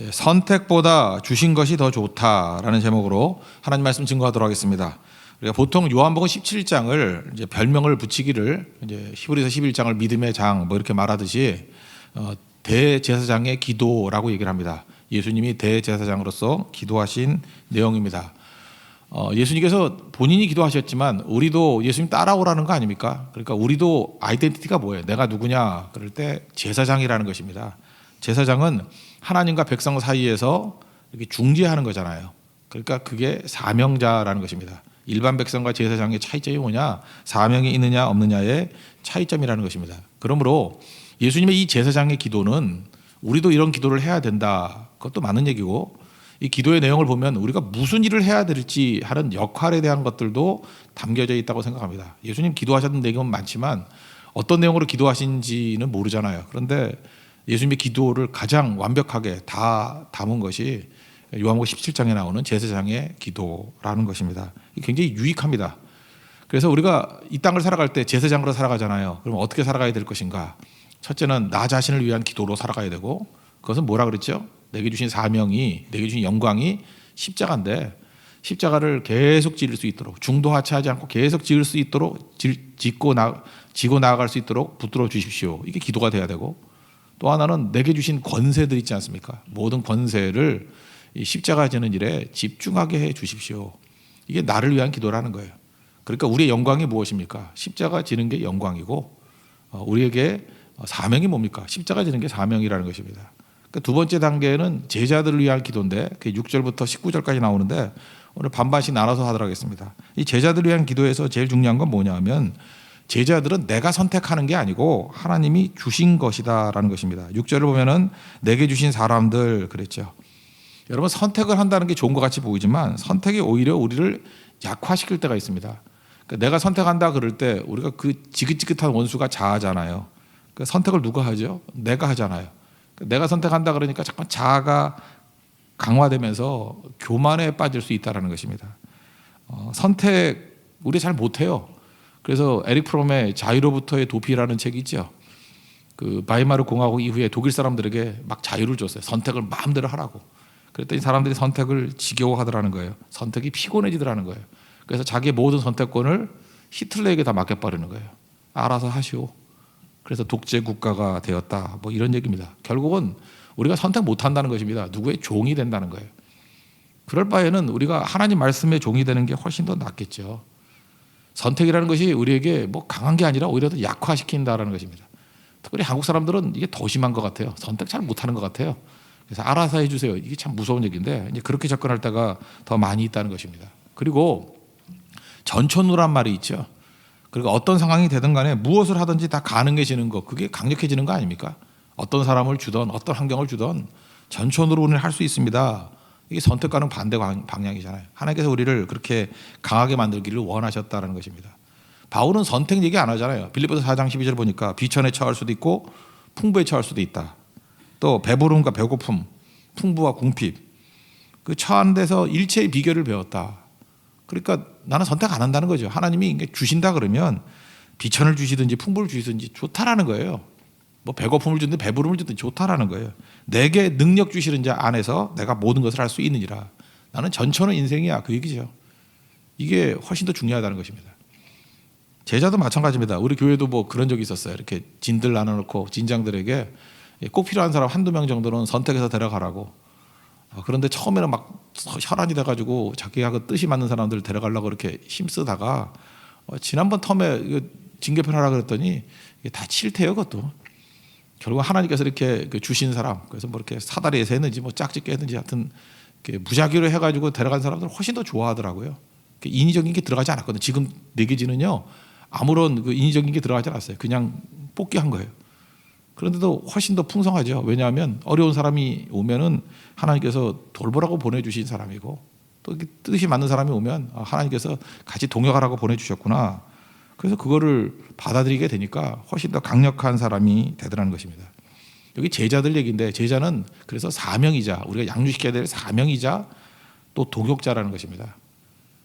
예, 선택보다 주신 것이 더 좋다라는 제목으로 하나님 말씀 증거하도록 하겠습니다. 우리가 보통 요한복음 17장을 이제 별명을 붙이기를 이제 히브리서 11장을 믿음의 장 뭐 이렇게 말하듯이 어, 대제사장의 기도라고 얘기를 합니다. 예수님이 대제사장으로서 기도하신 내용입니다. 어, 예수님께서 본인이 기도하셨지만 우리도 예수님 따라오라는 거 아닙니까? 그러니까 우리도 아이덴티티가 뭐예요? 내가 누구냐? 그럴 때 제사장이라는 것입니다. 제사장은 하나님과 백성 사이에서 이렇게 중재하는 거잖아요. 그러니까 그게 사명자라는 것입니다. 일반 백성과 제사장의 차이점이 뭐냐? 사명이 있느냐 없느냐의 차이점이라는 것입니다. 그러므로 예수님의 이 제사장의 기도는 우리도 이런 기도를 해야 된다. 그것도 맞는 얘기고 이 기도의 내용을 보면 우리가 무슨 일을 해야 될지 하는 역할에 대한 것들도 담겨져 있다고 생각합니다. 예수님 기도하셨던 내용은 많지만 어떤 내용으로 기도하신지는 모르잖아요. 그런데 예수님의 기도를 가장 완벽하게 다 담은 것이 요한복음 17장에 나오는 제사장의 기도라는 것입니다. 굉장히 유익합니다. 그래서 우리가 이 땅을 살아갈 때 제사장으로 살아가잖아요. 그럼 어떻게 살아가야 될 것인가? 첫째는 나 자신을 위한 기도로 살아가야 되고 그것은 뭐라 그랬죠? 내게 주신 사명이 내게 주신 영광이 십자가인데 십자가를 계속 지을 수 있도록 중도 하차하지 않고 계속 지을 수 있도록 질- 짓고 나 지고 나아갈 수 있도록 붙들어 주십시오. 이게 기도가 돼야 되고 또 하나는 내게 주신 권세들 있지 않습니까? 모든 권세를 이 십자가 지는 일에 집중하게 해 주십시오. 이게 나를 위한 기도라는 거예요. 그러니까 우리의 영광이 무엇입니까? 십자가 지는 게 영광이고 어, 우리에게 사명이 뭡니까? 십자가 지는 게 사명이라는 것입니다. 그러니까 두 번째 단계는 제자들을 위한 기도인데 그게 6절부터 19절까지 나오는데 오늘 반반씩 나눠서 하도록 하겠습니다. 이 제자들을 위한 기도에서 제일 중요한 건 뭐냐면 제자들은 내가 선택하는 게 아니고 하나님이 주신 것이다라는 것입니다. 6절을 보면은 내게 주신 사람들 그랬죠. 여러분 선택을 한다는 게 좋은 것 같이 보이지만 선택이 오히려 우리를 약화시킬 때가 있습니다. 그러니까 내가 선택한다 그럴 때 우리가 그 지긋지긋한 원수가 자아잖아요. 그 선택을 누가 하죠? 내가 하잖아요. 그러니까 내가 선택한다 그러니까 자꾸 자아가 강화되면서 교만에 빠질 수 있다라는 것입니다. 어, 선택 우리 잘 못해요. 그래서 에릭 프롬의 자유로부터의 도피라는 책이 있죠. 그 바이마르 공화국 이후에 독일 사람들에게 막 자유를 줬어요. 선택을 마음대로 하라고. 그랬더니 사람들이 선택을 지겨워하더라는 거예요. 선택이 피곤해지더라는 거예요. 그래서 자기의 모든 선택권을 히틀러에게 다 맡겨버리는 거예요. 알아서 하시오. 그래서 독재 국가가 되었다. 뭐 이런 얘기입니다. 결국은 우리가 선택 못 한다는 것입니다. 누구의 종이 된다는 거예요. 그럴 바에는 우리가 하나님 말씀의 종이 되는 게 훨씬 더 낫겠죠. 선택이라는 것이 우리에게 뭐 강한 게 아니라 오히려 더 약화시킨다라는 것입니다. 특별히 한국 사람들은 이게 더 심한 것 같아요. 선택 잘 못하는 것 같아요. 그래서 알아서 해주세요. 이게 참 무서운 얘기인데 이제 그렇게 접근할 때가 더 많이 있다는 것입니다. 그리고 전천후란 말이 있죠. 그리고 어떤 상황이 되든 간에 무엇을 하든지 다 가능해지는 것 그게 강력해지는 거 아닙니까? 어떤 사람을 주던 어떤 환경을 주던 전천후로 우리는 할수 있습니다. 이게 선택과는 반대 방- 방향이잖아요. 하나님께서 우리를 그렇게 강하게 만들기를 원하셨다는 것입니다. 바울은 선택 얘기 안 하잖아요. 빌립보서 4장 12절 보니까 비천에 처할 수도 있고 풍부에 처할 수도 있다. 또 배부름과 배고픔, 풍부와 궁핍. 그 처한 데서 일체의 비결을 배웠다. 그러니까 나는 선택 안 한다는 거죠. 하나님이 주신다 그러면 비천을 주시든지 풍부를 주시든지 좋다라는 거예요. 뭐 배고픔을 주든 배부름을 주든 좋다라는 거예요. 내게 능력 주시는 자 안에서 내가 모든 것을 할 수 있느니라. 나는 전천후 인생이야 그 얘기죠. 이게 훨씬 더 중요하다는 것입니다. 제자도 마찬가지입니다. 우리 교회도 뭐 그런 적이 있었어요. 이렇게 진들 나눠놓고 진장들에게 꼭 필요한 사람 한두 명 정도는 선택해서 데려가라고. 어, 그런데 처음에는 막 혈안이 돼가지고 자기가 그 뜻이 맞는 사람들을 데려가려고 이렇게 힘쓰다가 어, 지난번 텀에 이거 징계편 하라 그랬더니 다 싫대요 그것도. 결국 하나님께서 이렇게 그 주신 사람 그래서 뭐 이렇게 사다리에서 했는지 뭐 짝짓기 했는지 하여튼 무작위로 해가지고 데려간 사람들 훨씬 더 좋아하더라고요. 그 인위적인 게 들어가지 않았거든요. 지금 내게지는요 아무런 그 인위적인 게 들어가지 않았어요. 그냥 뽑기 한 거예요. 그런데도 훨씬 더 풍성하죠. 왜냐하면 어려운 사람이 오면은 하나님께서 돌보라고 보내주신 사람이고 또 뜻이 맞는 사람이 오면 아, 하나님께서 같이 동역하라고 보내주셨구나. 그래서 그거를 받아들이게 되니까 훨씬 더 강력한 사람이 되더라는 것입니다. 여기 제자들 얘기인데 제자는 그래서 사명이자 우리가 양육시켜야 될 사명이자 또 동역자라는 것입니다.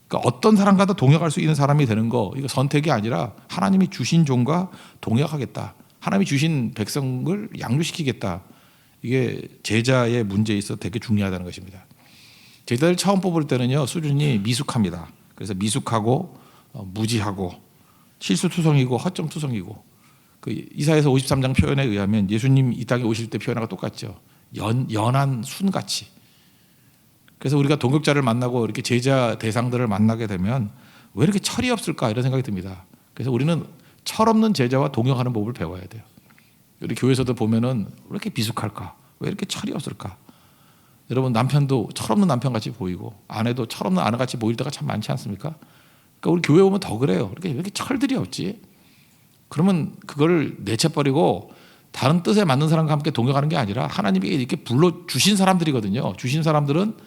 그러니까 어떤 사람과도 동역할 수 있는 사람이 되는 거 이거 선택이 아니라 하나님이 주신 종과 동역하겠다. 하나님이 주신 백성을 양육시키겠다. 이게 제자의 문제에 있어 되게 중요하다는 것입니다. 제자들 처음 뽑을 때는요 수준이 미숙합니다. 그래서 미숙하고 어, 무지하고 실수투성이고 허점투성이고 그 이사에서 53장 표현에 의하면 예수님 이 땅에 오실 때 표현하고 똑같죠. 연 연한 순같이. 그래서 우리가 동역자를 만나고 이렇게 제자 대상들을 만나게 되면 왜 이렇게 철이 없을까 이런 생각이 듭니다. 그래서 우리는 철없는 제자와 동역하는 법을 배워야 돼요. 우리 교회에서도 보면은 왜 이렇게 비숙할까? 왜 이렇게 철이 없을까? 여러분 남편도 철없는 남편 같이 보이고 아내도 철없는 아내 같이 보일 때가 참 많지 않습니까? 그러니까 우리 교회 오면 더 그래요. 이렇게 왜 이렇게 철들이 없지? 그러면 그거를 내쳐버리고 다른 뜻에 맞는 사람과 함께 동역하는 게 아니라 하나님이 이렇게 불러 주신 사람들이거든요. 주신 사람들은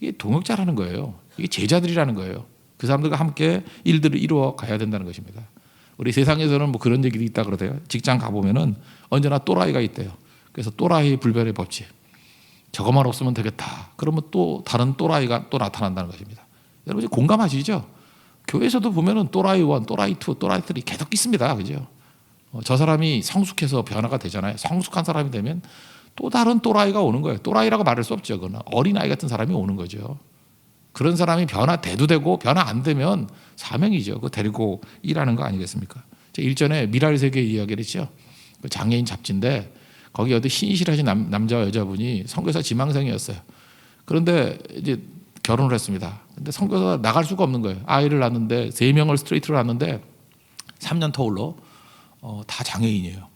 이게 동역자라는 거예요. 이게 제자들이라는 거예요. 그 사람들과 함께 일들을 이루어 가야 된다는 것입니다. 우리 세상에서는 뭐 그런 얘기도 있다 그러대요. 직장 가보면은 언제나 또라이가 있대요. 그래서 또라이 불변의 법칙. 저것만 없으면 되겠다. 그러면 또 다른 또라이가 또 나타난다는 것입니다. 여러분 공감하시죠? 교회에서도 보면은 또라이 원, 또라이 투, 또라이 쓰리 계속 있습니다. 그죠? 어, 저 사람이 성숙해서 변화가 되잖아요. 성숙한 사람이 되면 또 다른 또라이가 오는 거예요. 또라이라고 말할 수 없죠. 그거는 어린아이 같은 사람이 오는 거죠. 그런 사람이 변화돼도 되고 변화 안 되면 사명이죠. 그거 데리고 일하는 거 아니겠습니까? 제가 일전에 미랄 세계 이야기를 했죠. 그 장애인 잡지인데 거기 어디 신실하신 남, 남자와 여자분이 선교사 지망생이었어요. 그런데 이제 결혼을 했습니다. 근데 선교사 나갈 수가 없는 거예요. 아이를 낳는데 세 명을 스트레이트로 낳는데 3년 터울로 어, 다 장애인이에요.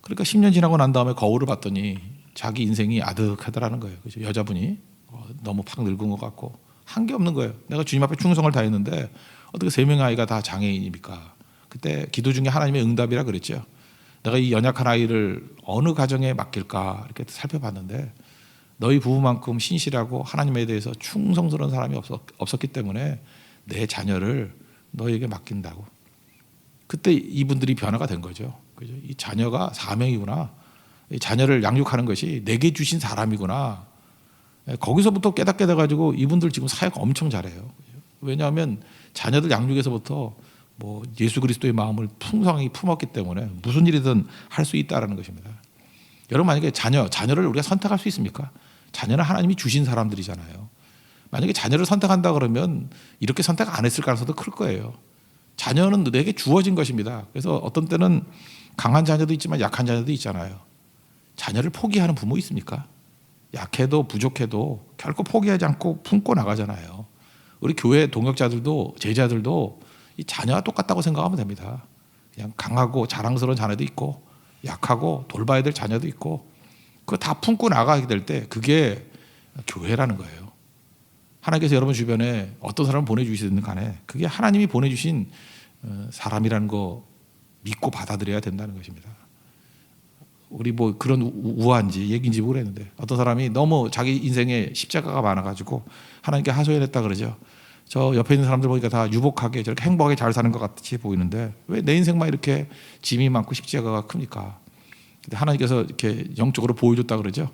그러니까 10년 지나고 난 다음에 거울을 봤더니 자기 인생이 아득하더라는 거예요. 그죠? 여자분이 어, 너무 팍 늙은 것 같고 한 게 없는 거예요. 내가 주님 앞에 충성을 다했는데 어떻게 세 명의 아이가 다 장애인입니까? 그때 기도 중에 하나님의 응답이라 그랬죠. 내가 이 연약한 아이를 어느 가정에 맡길까 이렇게 살펴봤는데 너희 부부만큼 신실하고 하나님에 대해서 충성스러운 사람이 없었, 없었기 때문에 내 자녀를 너에게 맡긴다고. 그때 이분들이 변화가 된 거죠. 그죠? 이 자녀가 사명이구나. 이 자녀를 양육하는 것이 내게 주신 사람이구나. 예, 거기서부터 깨닫게 돼가지고 이분들 지금 사역 엄청 잘해요. 왜냐하면 자녀들 양육에서부터 뭐 예수 그리스도의 마음을 풍성하게 품었기 때문에 무슨 일이든 할 수 있다라는 것입니다. 여러분 만약에 자녀 자녀를 우리가 선택할 수 있습니까? 자녀는 하나님이 주신 사람들이잖아요. 만약에 자녀를 선택한다 그러면 이렇게 선택 안 했을 가능성도 클 거예요. 자녀는 내게 주어진 것입니다. 그래서 어떤 때는 강한 자녀도 있지만 약한 자녀도 있잖아요. 자녀를 포기하는 부모 있습니까? 약해도 부족해도 결코 포기하지 않고 품고 나가잖아요. 우리 교회 동역자들도 제자들도 이 자녀와 똑같다고 생각하면 됩니다. 그냥 강하고 자랑스러운 자녀도 있고 약하고 돌봐야 될 자녀도 있고 그거 다 품고 나가게 될 때 그게 교회라는 거예요. 하나님께서 여러분 주변에 어떤 사람을 보내주시든 간에 그게 하나님이 보내주신 어, 사람이라는 거 믿고 받아들여야 된다는 것입니다. 우리 뭐 그런 우- 우아한지 얘기인지 모르겠는데 어떤 사람이 너무 자기 인생에 십자가가 많아가지고 하나님께 하소연했다 그러죠. 저 옆에 있는 사람들 보니까 다 유복하게 저렇게 행복하게 잘 사는 것 같이 보이는데 왜 내 인생만 이렇게 짐이 많고 십자가가 큽니까? 근데 하나님께서 이렇게 영적으로 보여줬다 그러죠.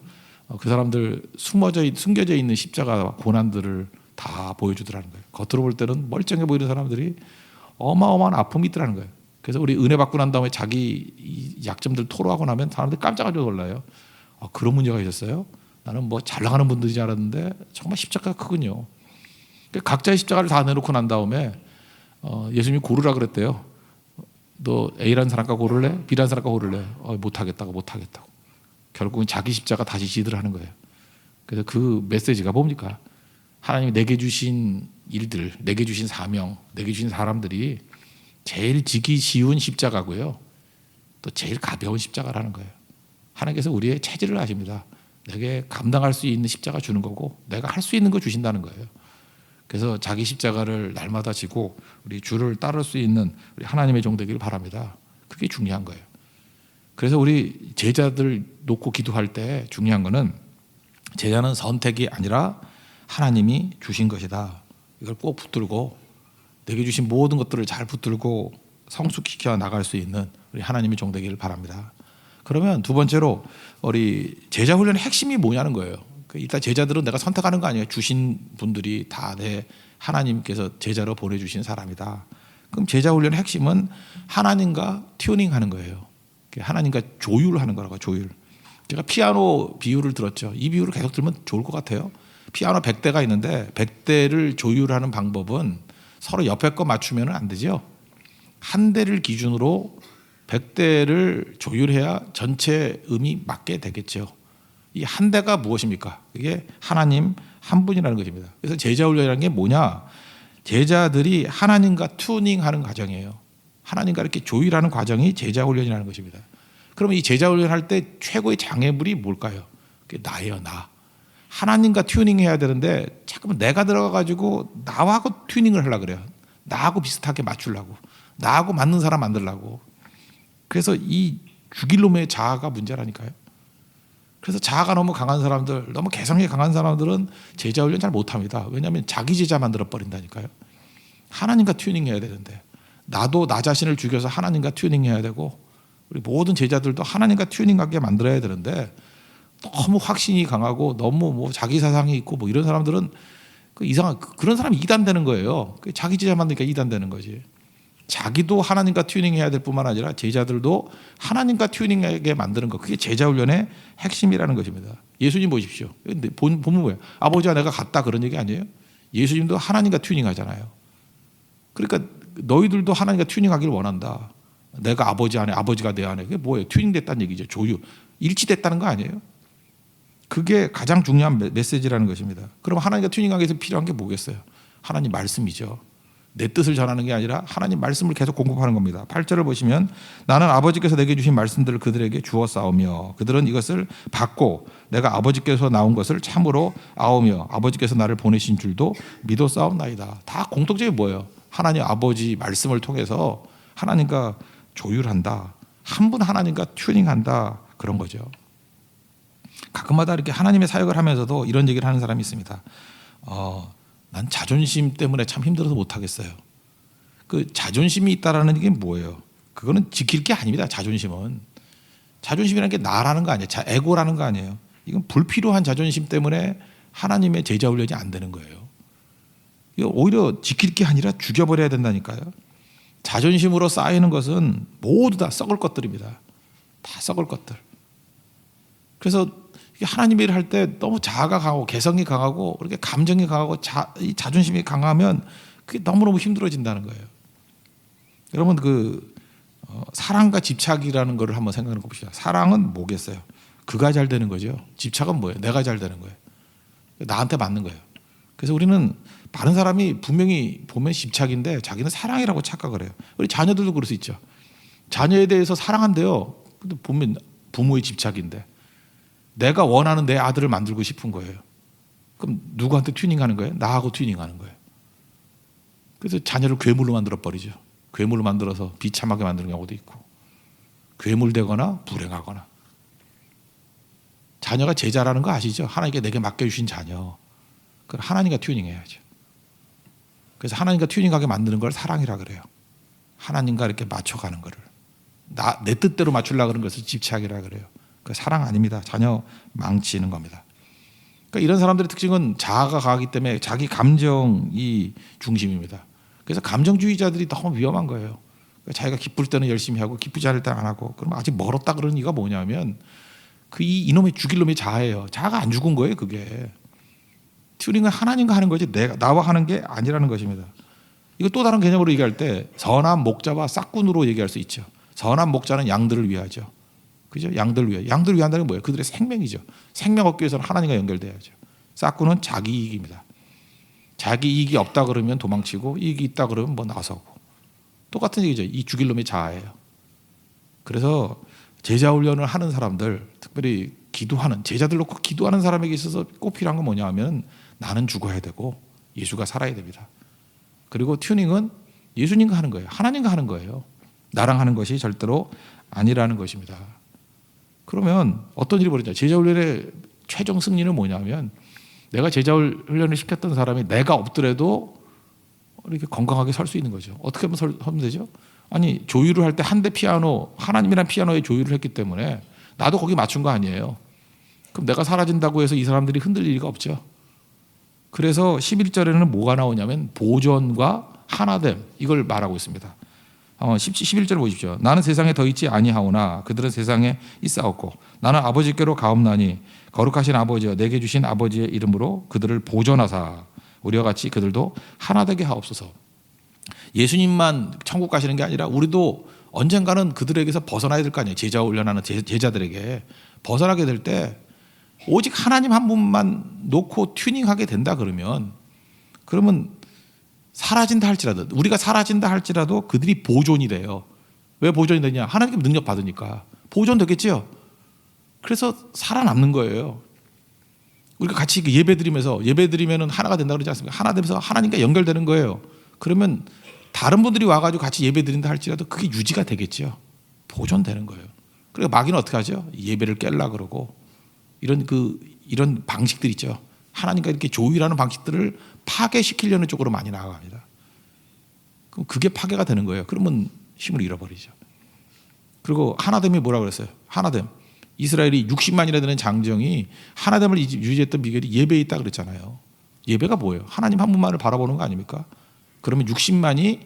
어, 그 사람들 숨어져 있- 숨겨져 있는 십자가 고난들을 다 보여주더라는 거예요. 겉으로 볼 때는 멀쩡해 보이는 사람들이 어마어마한 아픔이 있더라는 거예요. 그래서 우리 은혜 받고 난 다음에 자기 이 약점들 토로하고 나면 사람들이 깜짝 놀라요. 아, 그런 문제가 있었어요? 나는 뭐 잘 나가는 분들인 줄 알았는데 정말 십자가가 크군요. 그 각자의 십자가를 다 내놓고 난 다음에 어, 예수님이 고르라 그랬대요. 너 A라는 사람과 고를래? B라는 사람과 고를래? 어, 못하겠다고 못하겠다고. 결국은 자기 십자가 다시 지들 하는 거예요. 그래서 그 메시지가 뭡니까? 하나님이 내게 주신 일들, 내게 주신 사명, 내게 주신 사람들이 제일 지기 쉬운 십자가고요. 또 제일 가벼운 십자가라는 거예요. 하나님께서 우리의 체질을 아십니다. 내게 감당할 수 있는 십자가 주는 거고 내가 할 수 있는 거 주신다는 거예요. 그래서 자기 십자가를 날마다 지고 우리 주를 따를 수 있는 우리 하나님의 종 되기를 바랍니다. 그게 중요한 거예요. 그래서 우리 제자들 놓고 기도할 때 중요한 거는 제자는 선택이 아니라 하나님이 주신 것이다. 이걸 꼭 붙들고 내게 주신 모든 것들을 잘 붙들고 성숙시켜 나갈 수 있는 우리 하나님의 종 되기를 바랍니다. 그러면 두 번째로 우리 제자 훈련의 핵심이 뭐냐는 거예요. 그 일단 제자들은 내가 선택하는 거 아니에요. 주신 분들이 다 내 하나님께서 제자로 보내주신 사람이다. 그럼 제자 훈련의 핵심은 하나님과 튜닝하는 거예요. 하나님과 조율하는 거라고 조율. 제가 피아노 비유를 들었죠. 이 비유를 계속 들으면 좋을 것 같아요. 피아노 100대가 있는데 100대를 조율하는 방법은 서로 옆에 거 맞추면 안 되죠. 한 대를 기준으로 100대를 조율해야 전체 음이 맞게 되겠죠. 이 한 대가 무엇입니까? 이게 하나님 한 분이라는 것입니다. 그래서 제자 훈련이라는 게 뭐냐? 제자들이 하나님과 튜닝하는 과정이에요. 하나님과 이렇게 조율하는 과정이 제자 훈련이라는 것입니다. 그러면 이 제자 훈련할 때 최고의 장애물이 뭘까요? 그게 나예요, 나. 하나님과 튜닝해야 되는데 잠깐만 내가 들어가 가지고 나하고 튜닝을 하려 그래요. 나하고 비슷하게 맞추려고. 나하고 맞는 사람 만들려고. 그래서 이 죽일 놈의 자아가 문제라니까요. 그래서 자아가 너무 강한 사람들, 너무 개성이 강한 사람들은 제자 훈련 잘 못합니다. 왜냐하면 자기 제자 만들어 버린다니까요. 하나님과 튜닝해야 되는데 나도 나 자신을 죽여서 하나님과 튜닝해야 되고 우리 모든 제자들도 하나님과 튜닝하게 만들어야 되는데 너무 확신이 강하고 너무 뭐 자기 사상이 있고 뭐 이런 사람들은 그 이상한 그- 그런 사람이 이단 되는 거예요. 그 자기 제자 만드니까 이단 되는 거지. 자기도 하나님과 튜닝해야 될 뿐만 아니라 제자들도 하나님과 튜닝하게 만드는 것 그게 제자 훈련의 핵심이라는 것입니다. 예수님 보십시오. 본 본문 뭐예요? 아버지와 내가 같다 그런 얘기 아니에요? 예수님도 하나님과 튜닝하잖아요. 그러니까 너희들도 하나님과 튜닝하기를 원한다. 내가 아버지 안에 아버지가 내 안에 그게 뭐예요? 튜닝됐다는 얘기죠. 조유 일치됐다는 거 아니에요? 그게 가장 중요한 메- 메시지라는 것입니다. 그럼 하나님과 튜닝하기 위해서 필요한 게 뭐겠어요? 하나님 말씀이죠. 내 뜻을 전하는 게 아니라 하나님 말씀을 계속 공급하는 겁니다. 8절을 보시면 나는 아버지께서 내게 주신 말씀들을 그들에게 주어 싸우며 그들은 이것을 받고 내가 아버지께서 나온 것을 참으로 아오며 아버지께서 나를 보내신 줄도 믿어 싸움나이다. 다 공통점이 뭐예요? 하나님 아버지 말씀을 통해서 하나님과 조율한다. 한 분 하나님과 튜닝한다. 그런 거죠. 가끔마다 이렇게 하나님의 사역을 하면서도 이런 얘기를 하는 사람이 있습니다. 어, 난 자존심 때문에 참 힘들어서 못 하겠어요. 그 자존심이 있다라는 게 뭐예요? 그거는 지킬 게 아닙니다. 자존심은 자존심이라는 게 나라는 거 아니에요. 자, 에고라는 거 아니에요. 이건 불필요한 자존심 때문에 하나님의 제자 훈련이 안 되는 거예요. 이거 오히려 지킬 게 아니라 죽여버려야 된다니까요. 자존심으로 쌓이는 것은 모두 다 썩을 것들입니다. 다 썩을 것들. 그래서 하나님 일을 할 때 너무 자아가 강하고 개성이 강하고 그렇게 감정이 강하고 자, 이 자존심이 강하면 그게 너무너무 힘들어진다는 거예요. 여러분 그 어, 사랑과 집착이라는 거를 한번 생각해 봅시다. 사랑은 뭐겠어요? 그가 잘 되는 거죠. 집착은 뭐예요? 내가 잘 되는 거예요. 나한테 맞는 거예요. 그래서 우리는 많은 사람이 분명히 보면 집착인데 자기는 사랑이라고 착각을 해요. 우리 자녀들도 그럴 수 있죠. 자녀에 대해서 사랑한대요. 근데 보면 부모의 집착인데 내가 원하는 내 아들을 만들고 싶은 거예요. 그럼 누구한테 튜닝하는 거예요? 나하고 튜닝하는 거예요. 그래서 자녀를 괴물로 만들어 버리죠. 괴물로 만들어서 비참하게 만드는 경우도 있고 괴물되거나 불행하거나 자녀가 제자라는 거 아시죠? 하나님께 내게 맡겨주신 자녀. 그 하나님과 튜닝해야죠. 그래서 하나님과 튜닝하게 만드는 걸 사랑이라 그래요. 하나님과 이렇게 맞춰가는 거를 나, 내 뜻대로 맞추려고 그러는 것을 집착이라 그래요. 그 사랑 아닙니다. 자녀 망치는 겁니다. 그러니까 이런 사람들의 특징은 자아가 강하기 때문에 자기 감정이 중심입니다. 그래서 감정주의자들이 너무 위험한 거예요. 그러니까 자기가 기쁠 때는 열심히 하고 기쁘지 않을 때는 안 하고 그럼 아직 멀었다 그러는 이유가 뭐냐면 그 이 이놈의 죽일 놈의 자아예요. 자아가 안 죽은 거예요, 그게. 튜닝은 하나님과 하는 거지 내가 나와 하는 게 아니라는 것입니다. 이거 또 다른 개념으로 얘기할 때 선한 목자와 싹군으로 얘기할 수 있죠. 선한 목자는 양들을 위하죠. 그죠? 양들을 위해. 양들을 위한다는 게 뭐예요? 그들의 생명이죠. 생명 얻기 위해서는 하나님과 연결돼야죠. 싹군은 자기 이익입니다. 자기 이익이 없다 그러면 도망치고 이익이 있다 그러면 뭐 나서고. 똑같은 얘기죠. 이 죽일 놈의 자아예요. 그래서 제자 훈련을 하는 사람들, 특별히 기도하는 제자들 놓고 기도하는 사람에게 있어서 꼭 필요한 건 뭐냐 하면 나는 죽어야 되고 예수가 살아야 됩니다. 그리고 튜닝은 예수님과 하는 거예요. 하나님과 하는 거예요. 나랑 하는 것이 절대로 아니라는 것입니다. 그러면 어떤 일이 벌어져? 제자 훈련의 최종 승리는 뭐냐면 내가 제자 훈련을 시켰던 사람이 내가 없더라도 이렇게 건강하게 설수 있는 거죠. 어떻게 하면 설- 하면 되죠? 아니 조율을 할 때 한 대 피아노 하나님이란 피아노에 조율을 했기 때문에 나도 거기 맞춘 거 아니에요. 그럼 내가 사라진다고 해서 이 사람들이 흔들릴 리가 없죠. 그래서 11절에는 뭐가 나오냐면 보존과 하나됨 이걸 말하고 있습니다. 어, 11절 보십시오. 나는 세상에 더 있지 아니하오나 그들은 세상에 있사옵고 나는 아버지께로 가옵나니 거룩하신 아버지여 내게 주신 아버지의 이름으로 그들을 보존하사 우리와 같이 그들도 하나 되게 하옵소서. 예수님만 천국 가시는 게 아니라 우리도 언젠가는 그들에게서 벗어나야 될 거 아니에요. 제자 훈련하는 제- 제자들에게 벗어나게 될 때 오직 하나님 한 분만 놓고 튜닝하게 된다 그러면 그러면 사라진다 할지라도 우리가 사라진다 할지라도 그들이 보존이 돼요. 왜 보존이 되냐? 하나님 능력 받으니까 보존되겠지요. 그래서 살아남는 거예요. 우리가 같이 그 예배 드리면서 예배 드리면은 하나가 된다 그러지 않습니까? 하나 되면서 하나님과 연결되는 거예요. 그러면 다른 분들이 와가지고 같이 예배 드린다 할지라도 그게 유지가 되겠죠. 보존되는 거예요. 그리고 마귀는 어떻게 하죠? 예배를 깰라 그러고 이런 그 이런 방식들 있죠. 하나님과 이렇게 조율하는 방식들을 파괴시키려는 쪽으로 많이 나아갑니다. 그럼 그게 파괴가 되는 거예요. 그러면 힘을 잃어버리죠. 그리고 하나됨이 뭐라 그랬어요? 하나됨. 이스라엘이 60만이나 되는 장정이 하나됨을 유지- 유지했던 비결이 예배에 있다 그랬잖아요. 예배가 뭐예요? 하나님 한 분만을 바라보는 거 아닙니까? 그러면 60만이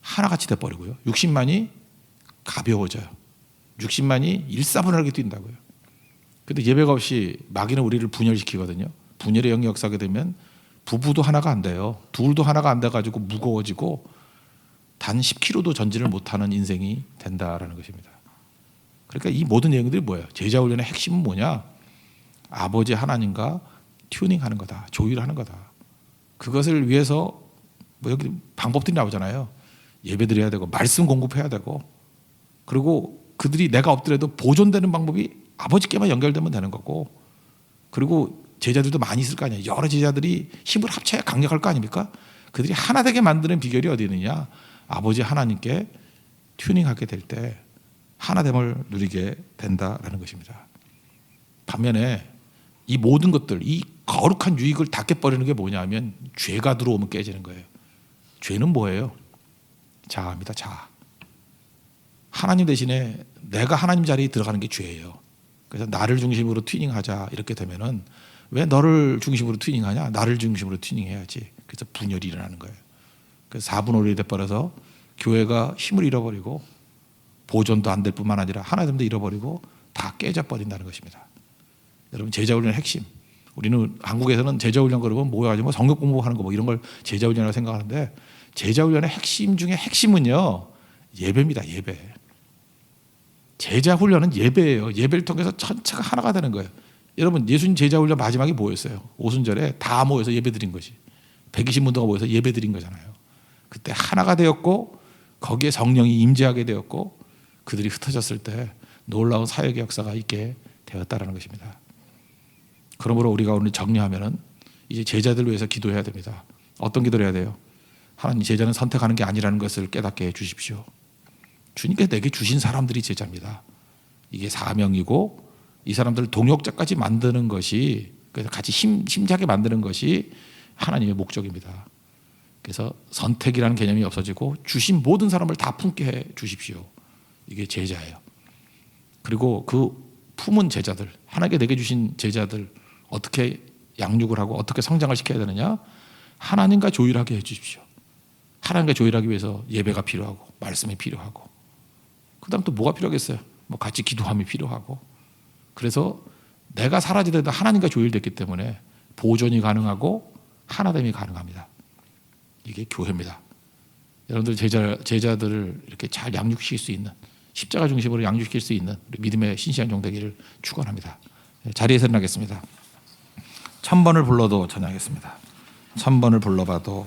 하나같이 돼버리고요. 60만이 가벼워져요. 60만이 일사분란하게 뛴다고요. 근데 예배가 없이 마귀는 우리를 분열시키거든요. 분열의 영역 역사하게 되면 부부도 하나가 안 돼요. 둘도 하나가 안 돼가지고 무거워지고 단 10km도 전진을 못하는 인생이 된다라는 것입니다. 그러니까 이 모든 내용들이 뭐예요? 제자 훈련의 핵심은 뭐냐? 아버지 하나님과 튜닝하는 거다, 조율하는 거다. 그것을 위해서 뭐 여기 방법들이 나오잖아요. 예배드려야 되고 말씀 공급해야 되고 그리고 그들이 내가 없더라도 보존되는 방법이 아버지께만 연결되면 되는 거고 그리고 제자들도 많이 있을 거 아니에요. 여러 제자들이 힘을 합쳐야 강력할 거 아닙니까? 그들이 하나 되게 만드는 비결이 어디 있느냐? 아버지 하나님께 튜닝하게 될 때 하나됨을 누리게 된다라는 것입니다. 반면에 이 모든 것들, 이 거룩한 유익을 다 깨버리는 게 뭐냐면 죄가 들어오면 깨지는 거예요. 죄는 뭐예요? 자아입니다. 자아. 하나님 대신에 내가 하나님 자리에 들어가는 게 죄예요. 그래서 나를 중심으로 튜닝하자 이렇게 되면은 왜 너를 중심으로 튜닝하냐? 나를 중심으로 튜닝해야지. 그래서 분열이 일어나는 거예요. 그래서 4분 5리 돼버려서 교회가 힘을 잃어버리고 보존도 안 될 뿐만 아니라 하나됨도 잃어버리고 다 깨져 버린다는 것입니다. 여러분 제자훈련의 핵심. 우리는 한국에서는 제자훈련 그러면 뭐야? 뭐 성경 공부하는 거 뭐 이런 걸 제자훈련이라고 생각하는데 제자훈련의 핵심 중에 핵심은요 예배입니다. 예배. 제자훈련은 예배예요. 예배를 통해서 전체가 하나가 되는 거예요. 여러분 예수님 제자 훈련 마지막에 뭐였어요? 오순절에 다 모여서 예배드린 것이 120문도가 모여서 예배드린 거잖아요. 그때 하나가 되었고 거기에 성령이 임재하게 되었고 그들이 흩어졌을 때 놀라운 사역의 역사가 있게 되었다라는 것입니다. 그러므로 우리가 오늘 정리하면은 이제 제자들을 위해서 기도해야 됩니다. 어떤 기도를 해야 돼요? 하나님 제자는 선택하는 게 아니라는 것을 깨닫게 해 주십시오. 주님께 내게 주신 사람들이 제자입니다. 이게 사명이고 이 사람들을 동역자까지 만드는 것이 그래서 같이 힘, 힘차게 만드는 것이 하나님의 목적입니다. 그래서 선택이라는 개념이 없어지고 주신 모든 사람을 다 품게 해 주십시오. 이게 제자예요. 그리고 그 품은 제자들, 하나님께 내게 주신 제자들 어떻게 양육을 하고 어떻게 성장을 시켜야 되느냐? 하나님과 조율하게 해 주십시오. 하나님과 조율하기 위해서 예배가 필요하고 말씀이 필요하고 그다음 또 뭐가 필요하겠어요? 뭐 같이 기도함이 필요하고 그래서 내가 사라지더라도 하나님과 조율됐기 때문에 보존이 가능하고 하나됨이 가능합니다. 이게 교회입니다. 여러분들 제자 제자들을 이렇게 잘 양육시킬 수 있는 십자가 중심으로 양육시킬 수 있는 믿음의 신실한 종 되기를 축원합니다. 네, 자리에서 일어나겠습니다. 천 번을 불러도 전하겠습니다. 천 번을 불러봐도